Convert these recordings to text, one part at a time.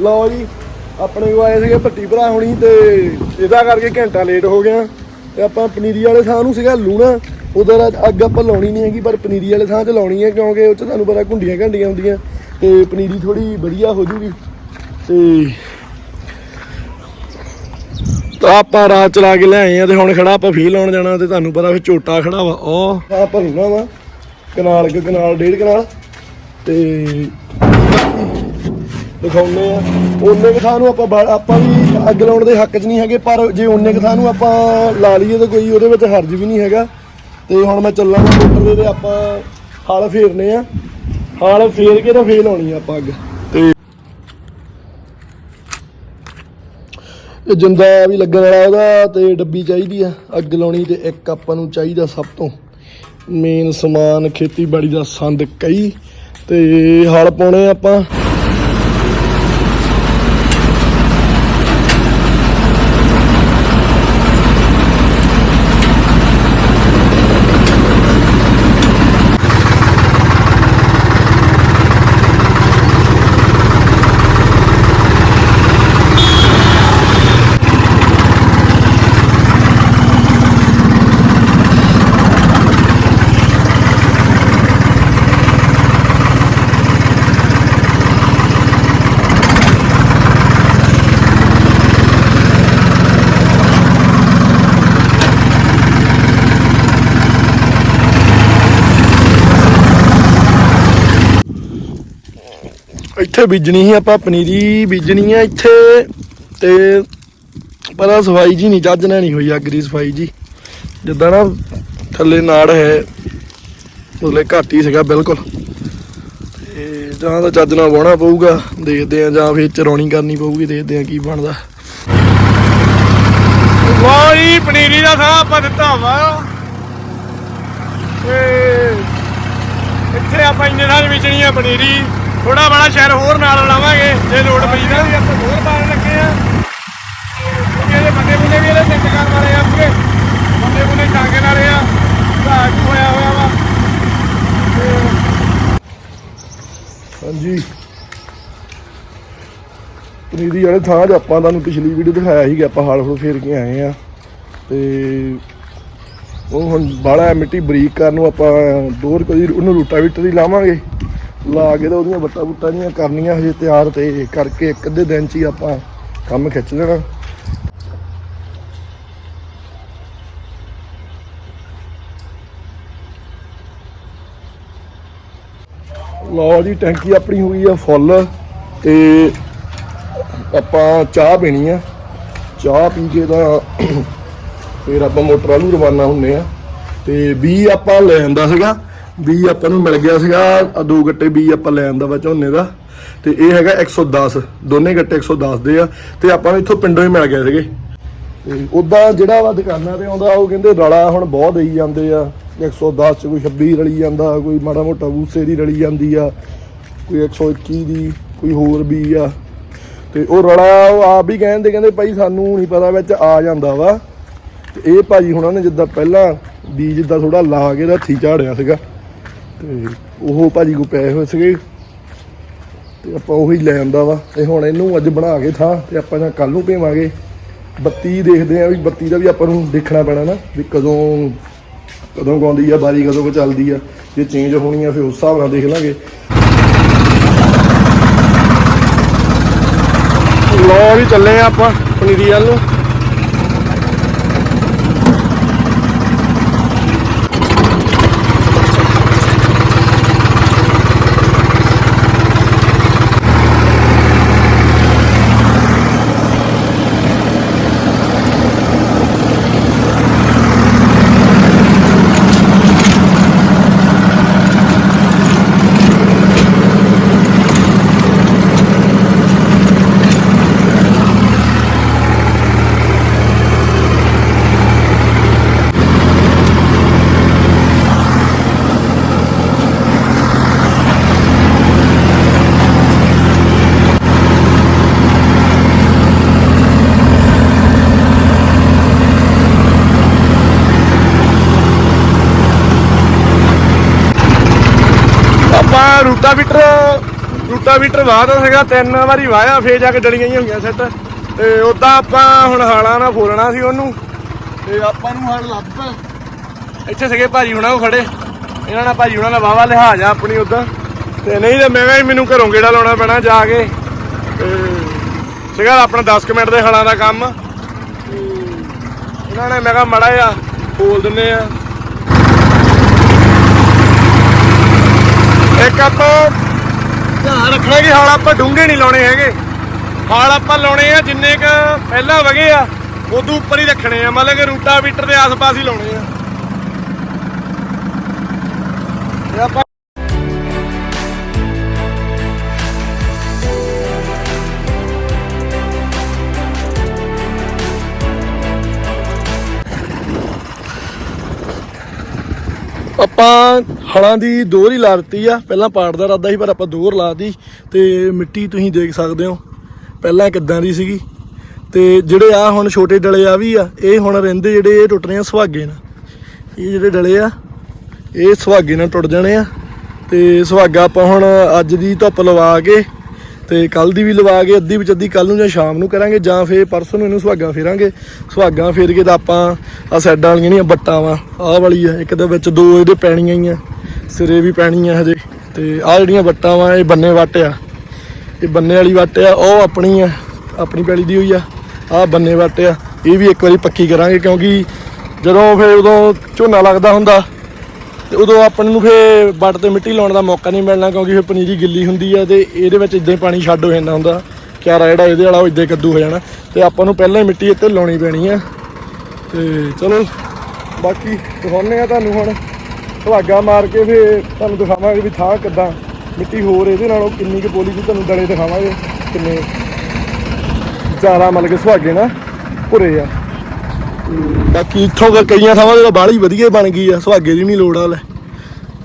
ਲਓ ਜੀ, ਆਪਣੇ ਕੋ ਆਏ ਸੀਗੇ ਭੱਟੀ ਭਰਾ ਹੁਣੀ ਤੇ ਇਹਦਾ ਕਰਕੇ ਘੰਟਾ ਲੇਟ ਹੋ ਗਿਆ। ਤੇ ਆਪਾਂ ਪਨੀਰੀ ਵਾਲੇ ਥਾਂ ਨੂੰ ਸੀਗਾ ਲੂਣਾ। ਉਧਰ ਅੱਗ ਆਪਾਂ ਲਾਉਣੀ ਨਹੀਂ ਹੈਗੀ, ਪਰ ਪਨੀਰੀ ਵਾਲੇ ਥਾਂ 'ਚ ਲਾਉਣੀ ਹੈ ਕਿਉਂਕਿ ਉਹ 'ਚ ਤੁਹਾਨੂੰ ਪਤਾ ਘੁੰਡੀਆਂ ਘੰਡੀਆਂ ਹੁੰਦੀਆਂ। ਤੇ ਪਨੀਰੀ ਥੋੜੀ ਵਧੀਆ ਹੋ ਜੂਗੀ। ਤੇ ਤਾਂ ਆਪਾਂ ਰਾਤ ਚਲਾ ਕੇ ਲਿਆਏ ਆ ਤੇ ਹੁਣ ਖੜਾ ਆਪਾਂ ਫੀਲ ਲਾਉਣ ਜਾਣਾ ਤੇ ਤੁਹਾਨੂੰ ਪਤਾ ਫਿਰ ਝੋਟਾ ਖੜਾ ਵਾ, ਉਹ। ਆ ਭਰਨਾ ਵਾ। ਕਨਾਲ ਕੇ ਕਨਾਲ, ਡੇਢ ਕਨਾਲ। ਤੇ ਦਿਖਾਉਂਦੇ ਆ। ਉਹਨੇ ਕੁ ਥਾਂ ਨੂੰ ਆਪਾਂ ਬਾ- ਆਪਾਂ ਵੀ ਅੱਗ ਲਾਉਣ ਦੇ ਹੱਕ 'ਚ ਨਹੀਂ ਹੈਗੇ, ਪਰ ਜੇ ਉਹਨੇ ਕੁ ਥਾਂ ਨੂੰ ਆਪਾਂ ਲਾ ਲਈਏ ਤਾਂ ਕੋਈ ਉਹਦੇ ਵਿੱਚ ਹਰਜ ਵੀ ਨਹੀਂ ਹੈਗਾ। ਤੇ ਹੁਣ ਮੈਂ ਚੱਲਾਂਗਾ ਮੋਟਰ ਦੇ ਤੇ ਆਪਾਂ ਹਲ ਫੇਰਨੇ ਆ। ਹਲ ਫੇਰ ਕੇ ਤਾਂ ਫੇਰ ਲਾਉਣੀ ਆ ਆਪਾਂ ਅੱਗ। ਤੇ ਇਹ ਜਿੰਦਾ ਵੀ ਲੱਗਣ ਵਾਲਾ ਉਹਦਾ ਤੇ ਡੱਬੀ ਚਾਹੀਦੀ ਆ। ਅੱਗ ਲਾਉਣੀ ਤੇ ਇੱਕ ਆਪਾਂ ਨੂੰ ਚਾਹੀਦਾ ਸਭ ਤੋਂ ਮੇਨ ਸਮਾਨ ਖੇਤੀਬਾੜੀ ਦਾ ਸੰਦ ਕਈ ਤੇ ਹਲ ਪਾਉਣੇ ਆਪਾਂ। ਇੱਥੇ ਬੀਜਣੀ ਸੀ, ਆਪਾਂ ਪਨੀਰੀ ਬੀਜਣੀ ਆ ਇੱਥੇ ਤੇ ਪਤਾ ਸਫ਼ਾਈ ਜੀ ਨਹੀਂ, ਚੱਜ ਨਾਲ ਨਹੀਂ ਹੋਈ ਅੱਗ ਦੀ ਸਫ਼ਾਈ ਜੀ। ਜਿੱਦਾਂ ਨਾ ਥੱਲੇ ਨਾੜ ਹੈ ਉਹਲੇ ਘੱਟ ਹੀ ਸੀਗਾ ਬਿਲਕੁਲ। ਤੇ ਜਾਂ ਤਾਂ ਚੱਜ ਨਾਲ ਵਾਹੁਣਾ ਪਊਗਾ, ਦੇਖਦੇ ਆ, ਜਾਂ ਫਿਰ ਚਰਾਉਣੀ ਕਰਨੀ ਪਊਗੀ, ਦੇਖਦੇ ਆ ਕੀ ਬਣਦਾ। ਵਾਹ ਪਨੀਰੀ ਦਾ ਥਾਂ ਆਪਾਂ ਦਿੱਤਾ ਵਾ। ਤੇ ਇੱਥੇ ਆਪਾਂ ਇੰਨੇ ਨਾਲ ਵੇਚਣੀ ਆ ਪਨੀਰੀ। ਥੋੜਾ ਬੜਾ ਸ਼ਹਿਰ ਹੋਰ ਨਾਲ ਲਾਵਾਂਗੇ ਜੇ ਲੋਡ ਪਈ ਨਾ ਵੀ ਆਪਾਂ ਹੋਰ ਪਾਣ ਲੱਗੇ ਆ ਇਹਦੇ ਬੰਦੇ ਬੁੰਦੇ ਵੀ ਇਹਦੇ ਸਿੱਟ ਕਰਨ ਵਾਲੇ ਆ ਪੂਰੇ। ਬੰਦੇ ਬੁੰਦੇ ਛਾਂਗੇ ਨਾਲੇ ਆ ਘਾਹ ਕੀ ਹੋਇਆ ਹੋਇਆ ਵਾ। ਹਾਂਜੀ। ਪਨੀਰੀ ਵਾਲੇ ਥਾਂ 'ਚ ਆਪਾਂ ਤੁਹਾਨੂੰ ਪਿਛਲੀ ਵੀਡੀਓ ਦਿਖਾਇਆ ਸੀ ਕਿ ਆਪਾਂ ਹਾਲ ਹੂਲ ਫੇਰ ਕੇ ਆਏ ਆ। ਤੇ ਉਹ ਹੁਣ ਬਾਲਾ ਮਿੱਟੀ ਬਰੀਕ ਕਰਨ ਨੂੰ ਆਪਾਂ ਦੋਰ ਕਦੀ ਉਹਨੂੰ ਰੂਟਾ ਵੀਟਰ ਹੀ ਲਾਵਾਂਗੇ। ਲਾ ਕੇ ਤੇ ਉਹਦੀਆਂ ਬੱਟਾ ਬੁੱਟਾਂ ਜੀਆਂ ਕਰਨੀਆਂ ਹਜੇ ਤਿਆਰ ਤੇ ਕਰਕੇ ਇੱਕ ਅੱਧੇ ਦਿਨ 'ਚ ਹੀ ਆਪਾਂ ਕੰਮ ਖਿੱਚ ਦੇਣਾ ਲਓ ਜੀ, ਟੈਂਕੀ ਆਪਣੀ ਹੋਈ ਆ ਫੁੱਲ ਤੇ ਆਪਾਂ ਚਾਹ ਪੀਣੀ ਆ। ਚਾਹ ਪੀ ਕੇ ਤਾਂ ਫਿਰ ਆਪਾਂ ਮੋਟਰ ਵਾਲੂ ਰਵਾਨਾ ਹੁੰਨੇ ਆ। ਤੇ ਬੀ ਆਪਾਂ ਲੈ ਆਂਦਾ ਸੀਗਾ। ਬੀ ਆਪਾਂ ਨੂੰ ਮਿਲ ਗਿਆ ਸੀਗਾ, ਆਹ ਦੋ ਗੱਟੇ ਬੀ ਆਪਾਂ ਲੈ ਆਂਦਾ ਵਾ ਝੋਨੇ ਦਾ। ਤੇ ਇਹ ਹੈਗਾ 110 ਦੋਨੇ ਗੱਟੇ 110 ਦੇ ਆ। ਤੇ ਆਪਾਂ ਨੂੰ ਇੱਥੋਂ ਪਿੰਡੋਂ ਹੀ ਮਿਲ ਗਏ ਸੀਗੇ। ਤੇ ਉਦਾਂ ਜਿਹੜਾ ਵਾ ਦੁਕਾਨਾਂ ਤੇ ਆਉਂਦਾ, ਉਹ ਕਹਿੰਦੇ ਰਲਾ ਹੁਣ ਬਹੁਤ ਦੇਈ ਜਾਂਦੇ ਆ। 110 ਚ ਕੋਈ 26 ਰਲੀ ਜਾਂਦਾ, ਕੋਈ ਮਾੜਾ ਮੋਟਾ ਵੂਸੇ ਦੀ ਰਲੀ ਜਾਂਦੀ ਆ। ਕੋਈ 121 ਦੀ, ਕੋਈ ਹੋਰ ਵੀ ਆ। ਤੇ ਉਹ ਰਲਾ, ਉਹ ਆਪ ਵੀ ਕਹਿੰਦੇ ਕਹਿੰਦੇ ਭਾਈ ਸਾਨੂੰ ਨਹੀਂ ਪਤਾ ਵਿੱਚ ਆ ਜਾਂਦਾ ਵਾ। ਤੇ ਇਹ ਭਾਜੀ ਹੁਣਾਂ ਨੇ ਜਿੱਦਾਂ ਪਹਿਲਾਂ ਬੀਜ ਜਿੱਦਾਂ ਥੋੜਾ ਲਾ ਕੇ ਦਾ ਝਾੜਿਆ ਸੀਗਾ। ਤੇ ਉਹ ਭਾਜੀ ਕੋ ਪਏ ਹੋਏ ਸੀਗੇ ਤੇ ਆਪਾਂ ਉਹੀ ਲੈ ਆਂਦਾ ਵਾ ਤੇ ਹੁਣ ਇਹਨੂੰ ਅੱਜ ਬਣਾ ਕੇ ਥਾਂ ਤੇ ਆਪਾਂ ਜਾਂ ਕੱਲ ਨੂੰ ਪੀਵਾਂਗੇ। ਬੱਤੀ ਦੇਖਦੇ ਆ ਵੀ ਬੱਤੀ ਦਾ ਵੀ ਆਪਾਂ ਨੂੰ ਦੇਖਣਾ ਪੈਣਾ ਨਾ ਵੀ ਕਦੋਂ ਕਦੋਂ ਗਾਉਂਦੀ ਆ, ਬਾਰੀ ਕਦੋਂ ਕੁ ਚੱਲਦੀ ਆ। ਜੇ ਚੇਂਜ ਹੋਣੀ ਆ ਫਿਰ ਉਸ ਹਿਸਾਬ ਨਾਲ ਦੇਖ ਲਾਂਗੇ। ਲੋ ਵੀ ਚੱਲੇ ਆ ਆਪਾਂ ਪਨੀਰੀ ਵੱਲ ਨੂੰ। ਆਪਾਂ ਰੂਟਾਵੀਟਰ ਰੂਟਾਵੀਟਰ ਵਾਹਦਾ ਸੀਗਾ ਤਿੰਨ ਵਾਰੀ ਵਾਇਆ ਫੇਰ ਜਾ ਕੇ ਡਲੀਆਂ ਹੀ ਹੋਈਆਂ ਸੈੱਟ ਤੇ ਉਦਾਂ ਆਪਾਂ ਹੁਣ ਹਾਲਾਂ ਨਾਲ ਫੋਲਣਾ ਸੀ ਉਹਨੂੰ। ਤੇ ਆਪਾਂ ਨੂੰ ਹਾਲ ਲੱਭ ਇੱਥੇ ਸੀਗੇ ਭਾਜੀ ਹੁਣਾਂ ਉਹ ਖੜੇ। ਇਹਨਾਂ ਨਾਲ ਭਾਜੀ ਹੁਣਾਂ ਦਾ ਵਾਵਾ ਲਿਹਾਜ਼ ਆ ਆਪਣੀ ਉਦਾਂ ਤੇ ਨਹੀਂ ਤੇ ਮੈਂ ਕਿਹਾ ਮੈਨੂੰ ਘਰੋਂ ਗੇੜਾ ਲਾਉਣਾ ਪੈਣਾ ਜਾ ਕੇ। ਤੇ ਸੀਗਾ ਆਪਣਾ 10 ਕੁ ਮਿੰਟ ਦੇ ਹਲਾਂ ਦਾ ਕੰਮ। ਇਹਨਾਂ ਨੇ ਮੈਂ ਕਿਹਾ ਮੜਾ ਆ ਬੋਲ ਦਿੰਨੇ ਆ। ਇੱਕ ਆਪਾਂ ਧਿਆਨ ਰੱਖਣਾ ਕਿ ਹਾਲ ਆਪਾਂ ਡੂੰਘੇ ਨਹੀਂ ਲਾਉਣੇ ਹੈਗੇ। ਹਾਲ ਆਪਾਂ ਲਾਉਣੇ ਆ ਜਿੰਨੇ ਕ ਪਹਿਲਾਂ ਵਗੇ ਆ, ਉਦੋਂ ਉੱਪਰ ਹੀ ਰੱਖਣੇ ਆ। ਮਤਲਬ ਕਿ ਰੂਟਾ ਰੂਟਾਵੀਟਰ ਦੇ ਆਸ-ਪਾਸ ਹੀ ਲਾਉਣੇ ਆ। ਆਪਾਂ ਹਲਾਂ ਦੀ ਦੋਹਰ ਹੀ ਲਾ ਦਿੱਤੀ ਆ। ਪਹਿਲਾਂ ਪਾੜ ਦਾ ਇਰਾਦਾ ਸੀ, ਪਰ ਆਪਾਂ ਦੋਹਰ ਲਾਤੀ ਤੇ ਮਿੱਟੀ ਤੁਸੀਂ ਦੇਖ ਸਕਦੇ ਹੋ। ਪਹਿਲਾਂ ਕਿੱਦਾਂ ਦੀ ਸੀਗੀ। ਤੇ ਜਿਹੜੇ ਆ ਹੁਣ ਛੋਟੇ ਡਲੇ ਆ ਵੀ ਆ, ਇਹ ਹੁਣ ਰਹਿੰਦੇ ਜਿਹੜੇ ਇਹ ਟੁੱਟਣੇ ਆ ਸੁਹਾਗੇ ਨਾਲ। ਇਹ ਜਿਹੜੇ ਡਲੇ ਆ, ਇਹ ਸੁਹਾਗੇ ਨਾਲ ਟੁੱਟ ਜਾਣੇ ਆ। ਤੇ ਸੁਹਾਗਾ ਆਪਾਂ ਹੁਣ ਅੱਜ ਦੀ ਧੁੱਪ ਲਵਾ ਕੇ ਤੇ ਕੱਲ ਦੀ ਵੀ ਲਵਾ ਕੇ, ਅੱਧੀ ਵਿੱਚ ਅੱਧੀ ਕੱਲ ਨੂੰ ਜਾਂ ਸ਼ਾਮ ਨੂੰ ਕਰਾਂਗੇ, ਜਾਂ ਫੇਰ ਪਰਸੋਂ ਨੂੰ ਇਹਨੂੰ ਸੁਹਾਗਾ ਫੇਰਾਂਗੇ। ਸੁਹਾਗਾ ਫੇਰ ਕੇ ਤਾਂ ਆਪਾਂ ਆ ਸਾਈਡਾਂ ਵਾਲੀਆਂ ਜਿਹੜੀਆਂ ਬੱਟਾਂ ਵਾ, ਆਹ ਵਾਲੀ ਆ, ਇੱਕ ਦੇ ਵਿੱਚ ਦੋ ਇਹਦੇ ਪੈਣੀਆਂ ਹੀ ਆ, ਸਿਰੇ ਵੀ ਪੈਣੀਆਂ ਹਜੇ, ਤੇ ਆਹ ਜਿਹੜੀਆਂ ਬੱਟਾਂ ਵਾ, ਇਹ ਬੰਨੇ ਵੱਟ ਆ। ਇਹ ਬੰਨੇ ਵਾਲੀ ਵੱਟ ਆ, ਉਹ ਆਪਣੀ ਆ, ਆਪਣੀ ਪੈਲੀ ਦੀ ਹੋਈ ਆ, ਆਹ ਬੰਨੇ ਵੱਟ ਆ। ਇਹ ਵੀ ਇੱਕ ਵਾਰੀ ਪੱਕੀ ਕਰਾਂਗੇ, ਕਿਉਂਕਿ ਜਦੋਂ ਫੇਰ ਉਦੋਂ ਝੋਨਾ ਲੱਗਦਾ ਹੁੰਦਾ ਤੇ ਉਦੋਂ ਆਪਾਂ ਨੂੰ ਫੇਰ ਵੱਟ ਤੇ ਮਿੱਟੀ ਲਾਉਣ ਦਾ ਮੌਕਾ ਨਹੀਂ ਮਿਲਣਾ ਕਿਉਂਕਿ ਫੇਰ ਪਨੀਰੀ ਗਿੱਲੀ ਹੁੰਦੀ ਆ ਤੇ ਇਹਦੇ ਵਿੱਚ ਇਦਾਂ ਹੀ ਪਾਣੀ ਛੱਡ ਹੋ ਜਾਂਦਾ ਹੁੰਦਾ। ਕਿਆਰਾ ਜਿਹੜਾ ਇਹਦੇ ਵਾਲਾ ਉਹ ਇਦਾਂ ਕੱਦੂ ਹੋ ਜਾਣਾ। ਤੇ ਆਪਾਂ ਨੂੰ ਪਹਿਲਾਂ ਹੀ ਮਿੱਟੀ ਇੱਥੇ ਲਾਉਣੀ ਪੈਣੀ ਆ। ਤੇ ਚਲੋ, ਬਾਕੀ ਦਿਖਾਉਂਦੇ ਆ ਤੁਹਾਨੂੰ ਹੁਣ। ਸੁਹਾਗਾ ਮਾਰ ਕੇ ਫੇਰ ਤੁਹਾਨੂੰ ਦਿਖਾਵਾਂਗੇ ਵੀ ਥਾਂ ਕਿੱਦਾਂ ਮਿੱਟੀ ਹੋਰ ਇਹਦੇ ਨਾਲੋਂ ਕਿੰਨੀ ਕੁ ਪੋਲੀ ਵੀ ਤੁਹਾਨੂੰ ਡਲੇ ਦਿਖਾਵਾਂਗੇ ਕਿੰਨੇ ਜ਼ਿਆਦਾ ਮਤਲਬ ਕਿ ਸੁਹਾਗੇ ਨਾ ਭੁਰੇ ਆ। ਬਾਕੀ ਇੱਥੋਂ ਕ- ਕਈਆਂ ਥਾਵਾਂ ਤੇ ਤਾਂ ਬਾਹਲੀ ਵਧੀਆ ਬਣ ਗਈ ਆ, ਸੁਹਾਗੇ ਦੀ ਨਹੀਂ ਲੋੜ ਆ ਲੈ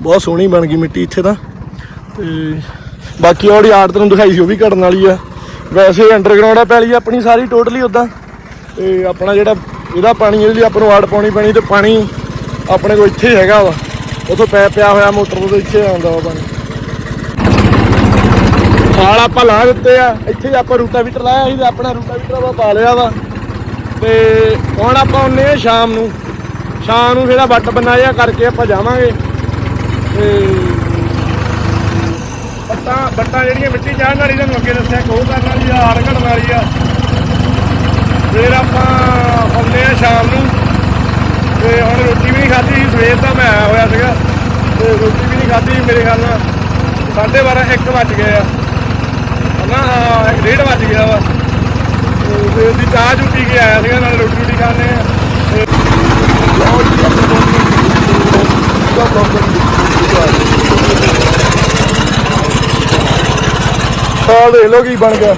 ਬਹੁਤ ਸੋਹਣੀ ਬਣ ਗਈ ਮਿੱਟੀ ਇੱਥੇ ਤਾਂ। ਤੇ ਬਾਕੀ ਉਹਦੀ ਆੜਤ ਤੁਹਾਨੂੰ ਦਿਖਾਈ ਸੀ, ਉਹ ਵੀ ਘੜਨ ਵਾਲੀ ਆ। ਵੈਸੇ ਅੰਡਰਗਰਾਉਂਡ ਆ ਪੈਲੀ ਆਪਣੀ ਸਾਰੀ ਟੋਟਲੀ ਉਦਾਂ ਤੇ ਆਪਣਾ ਜਿਹੜਾ ਇਹਦਾ ਪਾਣੀ ਇਹਦੇ ਲਈ ਆਪਾਂ ਨੂੰ ਆੜ ਪਾਉਣੀ ਪੈਣੀ ਤੇ ਪਾਣੀ ਆਪਣੇ ਕੋਲ ਇੱਥੇ ਹੀ ਹੈਗਾ ਵਾ। ਉਥੋਂ ਪੈ ਪਿਆ ਹੋਇਆ ਮੋਟਰ ਤੋਂ ਇੱਥੇ ਆਉਂਦਾ ਵਾ ਪਾਣੀ। ਹਾਲ ਆਪਾਂ ਲਾ ਦਿੱਤੇ ਆ, ਇੱਥੇ ਹੀ ਆਪਾਂ ਰੂਟਾਵੀਟਰ ਲਾਇਆ ਸੀ ਤੇ ਆਪਣਾ ਰੂਟਾ ਰੂਟਾਵੀਟਰ ਆਪਾਂ ਪਾ ਲਿਆ ਵਾ। ਤੇ ਹੁਣ ਆਪਾਂ ਆਉਂਦੇ ਆ ਸ਼ਾਮ ਨੂੰ। ਸ਼ਾਮ ਨੂੰ ਜਿਹੜਾ ਆ ਵੱਟ ਬਣਾਇਆ ਕਰਕੇ ਆਪਾਂ ਜਾਵਾਂਗੇ। ਤੇ ਬੱਟਾਂ ਬੱਟਾਂ ਜਿਹੜੀਆਂ ਮਿੱਟੀ ਚਾੜਨ ਵਾਲੀ ਤੁਹਾਨੂੰ ਅੱਗੇ ਦੱਸਿਆ ਕੋਹ ਕਰਨ ਵਾਲੀ ਆ ਹੜ ਘੜਨ ਵਾਲੀ ਆ। ਫਿਰ ਆਪਾਂ ਆਉਂਦੇ ਆ ਸ਼ਾਮ ਨੂੰ। ਤੇ ਹੁਣ ਰੋਟੀ ਵੀ ਨਹੀਂ ਖਾਧੀ ਸੀ ਸਵੇਰ ਦਾ ਮੈਂ ਆਇਆ ਹੋਇਆ ਸੀਗਾ। ਤੇ ਰੋਟੀ ਵੀ ਨਹੀਂ ਖਾਧੀ ਮੇਰੇ ਖਿਆਲ ਨਾਲ। 12:30 1 ਵੱਜ ਗਏ ਆ। ਨਾ ਹਾਂ, ਇੱਕ ਡੇਢ ਵੱਜ ਗਿਆ ਵਾ। ਤੇ ਫਿਰ ਚਾਹ ਚੂ ਪੀ ਕੇ ਆਇਆ ਸੀਗਾ, ਨਾਲ ਰੋਟੀ ਰੋਟੀ ਖਾਣੇ ਆ। ਤੇ ਦੇਖ ਲਓ ਕੀ ਬਣ ਗਿਆ।